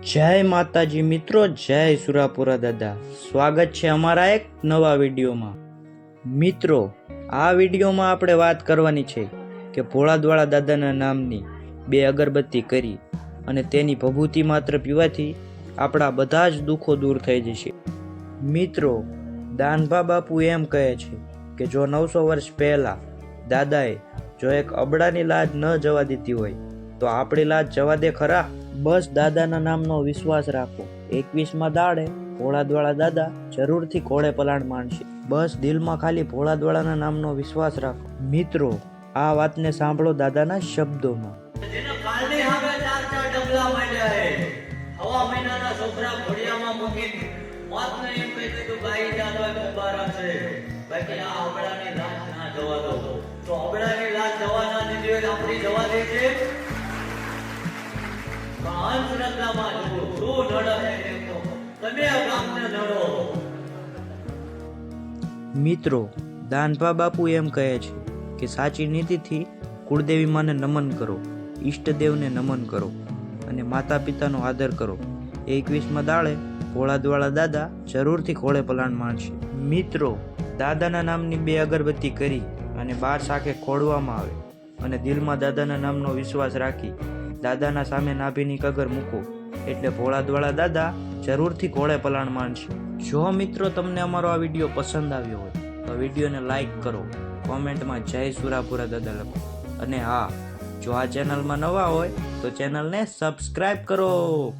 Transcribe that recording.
જય માતાજી મિત્રો, જય સુરાપુરા દાદા. સ્વાગત છે અમારા એક નવા વિડીયોમાં. મિત્રો, આ વિડીયોમાં આપણે વાત કરવાની છે કે ભોળાદવાળા દાદાના નામની બે અગરબત્તી કરી અને તેની ભભૂતિ માત્ર પીવાથી આપણા બધા જ દુઃખો દૂર થઈ જશે. મિત્રો, દાનભા બાપુ એમ કહે છે કે જો નવસો વર્ષ પહેલાં દાદાએ જો એક અબડાની લાજ ન જવા દીધી હોય, તો આપણી લાજ જવા દે ખરા? બસ દાદાના નામનો વિશ્વાસ રાખો. એકવીસમાં દાડે ભોળાદવાળા દાદા જરૂરથી ઘોડે પલાણ માણશે. બસ દિલમાં ખાલી ભોળાદવાળાના નામનો વિશ્વાસ રાખો. મિત્રો, આ વાતને સાંભળો દાદાના શબ્દોમાં. આપણી જવા દે. છે. મિત્રો, દાનભા બાપુ એમ કહે છે કે સાચી નીતિથી કુળદેવી માને નમન કરો, ઈષ્ટદેવને નમન કરો અને માતા પિતાનો આદર કરો. એકવીસમાં દાળે ભોળાદવાળા દાદા જરૂરથી ખોળે પલાણ માણશે. મિત્રો, દાદાના નામની બે અગરબત્તી કરી અને બાર શાખે ખોળવામાં આવે અને દિલમાં દાદાના નામનો વિશ્વાસ રાખી દાદાના સામે નાભીની કગર મૂકો. એટલે ભોળાદવાળા દાદા જરૂરથી ઘોડે પલાણ માણશે. જો મિત્રો તમને અમારો આ વીડિયો પસંદ આવ્યો હોય, તો વિડીયોને લાઈક કરો, કોમેન્ટમાં જય સુરાપુરા દાદા લખો. અને હા, જો આ ચેનલમાં નવા હોય, તો ચેનલને સબસ્ક્રાઈબ કરો.